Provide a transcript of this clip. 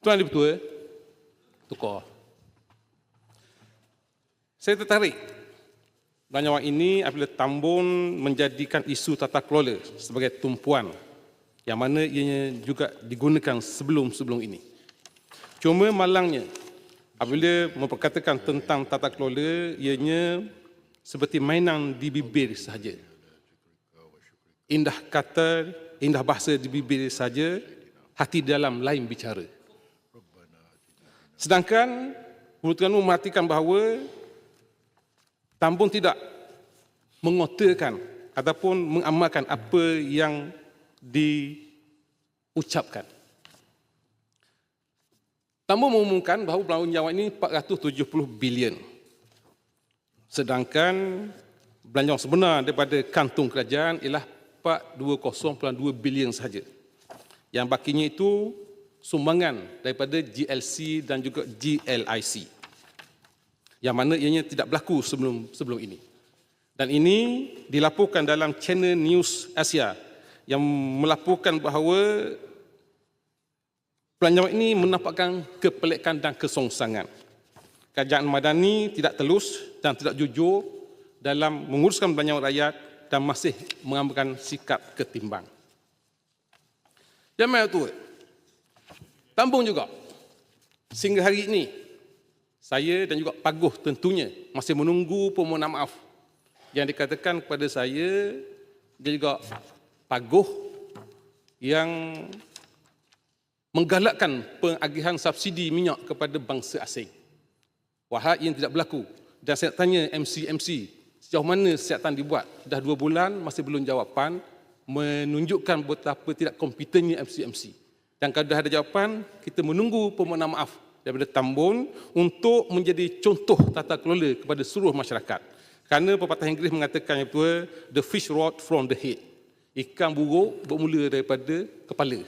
Tuan Ahli Ketua, tukar. Saya tertarik Belanjawan ini apabila Tambun menjadikan isu tata kelola sebagai tumpuan yang mana ianya juga digunakan sebelum-sebelum ini. Cuma malangnya apabila memperkatakan tentang tata kelola ianya seperti mainan di bibir sahaja. Indah kata, indah bahasa di bibir saja, hati dalam lain bicara. Sedangkan Menurut Terengganu mematikan bahawa Tambun tidak mengotakan ataupun mengamalkan apa yang diucapkan. Tambun mengumumkan bahawa belanjawan Jawa ini 470 bilion. Sedangkan belanjawan sebenar daripada kantung kerajaan ialah 420.2 bilion sahaja. Yang bakinya itu sumbangan daripada GLC dan juga GLIC yang mana ianya tidak berlaku sebelum sebelum ini. Dan ini dilaporkan dalam channel News Asia yang melaporkan bahawa pelanjawan ini menampakkan kepelikan dan kesongsangan. Kerajaan Madani tidak telus dan tidak jujur dalam menguruskan belanjawan rakyat dan masih mengambilkan sikap ketimbang. Yang tu, tambung juga, sehingga hari ini saya dan juga Paguh tentunya masih menunggu permohonan maaf yang dikatakan kepada saya dia juga Paguh yang menggalakkan pengagihan subsidi minyak kepada bangsa asing. Wahai yang tidak berlaku. Dan saya tanya MC-MC, sejauh mana siasatan dibuat? Dah dua bulan, masih belum jawapan, menunjukkan betapa tidak kompetennya MC-MC. Dan kalau dah ada jawapan, kita menunggu permohonan maaf daripada Tambun untuk menjadi contoh tata kelola kepada seluruh masyarakat. Kerana pepatah Inggeris mengatakan yang betul, the fish rod from the head. Ikan buruk bermula daripada kepala.